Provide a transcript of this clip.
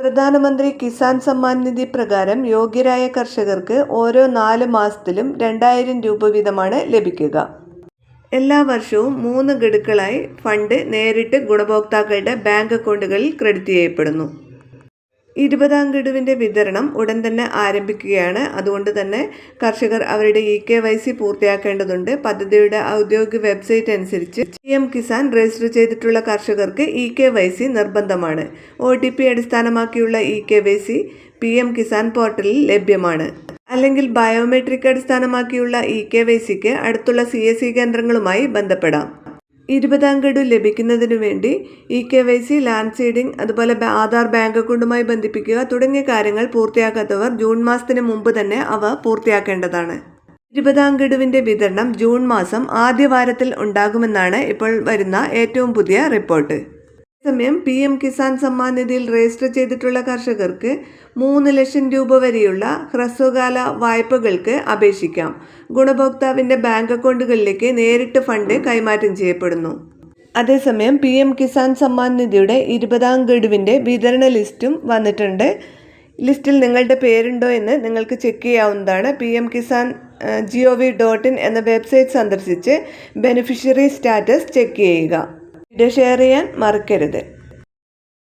പ്രധാനമന്ത്രി കിസാൻ സമ്മാൻ നിധി പ്രകാരം യോഗ്യരായ കർഷകർക്ക് ഓരോ നാല് മാസത്തിലും രണ്ടായിരം രൂപ വീതമാണ് ലഭിക്കുക. എല്ലാ വർഷവും മൂന്ന് ഗഡുക്കളായി ഫണ്ട് നേരിട്ട് ഗുണഭോക്താക്കളുടെ ബാങ്ക് അക്കൗണ്ടുകളിൽ ക്രെഡിറ്റ് ചെയ്യപ്പെടുന്നു. ഇരുപതാം ഗഡുവിന്റെ വിതരണം ഉടൻ തന്നെ ആരംഭിക്കുകയാണ്. അതുകൊണ്ട് തന്നെ കർഷകർ അവരുടെ ഇ കെ വൈ സി പൂർത്തിയാക്കേണ്ടതുണ്ട്. പദ്ധതിയുടെ ഔദ്യോഗിക വെബ്സൈറ്റ് അനുസരിച്ച് പി എം കിസാൻ രജിസ്റ്റർ ചെയ്തിട്ടുള്ള കർഷകർക്ക് ഇ കെ വൈ സി നിർബന്ധമാണ്. ഒ ടി പി അടിസ്ഥാനമാക്കിയുള്ള E K Y C P M Kisan പോർട്ടലിൽ ലഭ്യമാണ്. അല്ലെങ്കിൽ ബയോമെട്രിക് അടിസ്ഥാനമാക്കിയുള്ള ഇ കെ വൈ സിക്ക് അടുത്തുള്ള സി എസ് സി കേന്ദ്രങ്ങളുമായി ബന്ധപ്പെടാം. ഇരുപതാം ഗഡു ലഭിക്കുന്നതിനു വേണ്ടി E K Y C land seeding അതുപോലെ ആധാർ ബാങ്ക് അക്കൗണ്ടുമായി ബന്ധിപ്പിക്കുക തുടങ്ങിയ കാര്യങ്ങൾ പൂർത്തിയാക്കാത്തവർ ജൂൺ മാസത്തിന് മുമ്പ് തന്നെ അവ പൂർത്തിയാക്കേണ്ടതാണ്. ഇരുപതാം ഗഡുവിന്റെ വിതരണം ജൂൺ മാസം ആദ്യ വാരത്തിൽ ഉണ്ടാകുമെന്നാണ് ഇപ്പോൾ വരുന്ന ഏറ്റവും പുതിയ റിപ്പോർട്ട്. അതേസമയം പി എം കിസാൻ സമ്മാൻ നിധിയിൽ രജിസ്റ്റർ ചെയ്തിട്ടുള്ള കർഷകർക്ക് മൂന്ന് ലക്ഷം രൂപ വരെയുള്ള ഹ്രസ്വകാല വായ്പകൾക്ക് അപേക്ഷിക്കാം. ഗുണഭോക്താവിന്റെ ബാങ്ക് അക്കൗണ്ടുകളിലേക്ക് നേരിട്ട് ഫണ്ട് കൈമാറ്റം ചെയ്യപ്പെടുന്നു. അതേസമയം പി എം കിസാൻ സമ്മാൻ നിധിയുടെ ഇരുപതാം ഗഡുവിന്റെ വിതരണ ലിസ്റ്റും വന്നിട്ടുണ്ട്. ലിസ്റ്റിൽ നിങ്ങളുടെ പേരുണ്ടോ എന്ന് നിങ്ങൾക്ക് ചെക്ക് ചെയ്യാവുന്നതാണ്. P M Kisan G O V dot in എന്ന വെബ്സൈറ്റ് സന്ദർശിച്ച് ബെനിഫിഷ്യറി സ്റ്റാറ്റസ് ചെക്ക് ചെയ്യുക. വീഡിയോ ഷെയർ ചെയ്യാൻ മറക്കരുത്.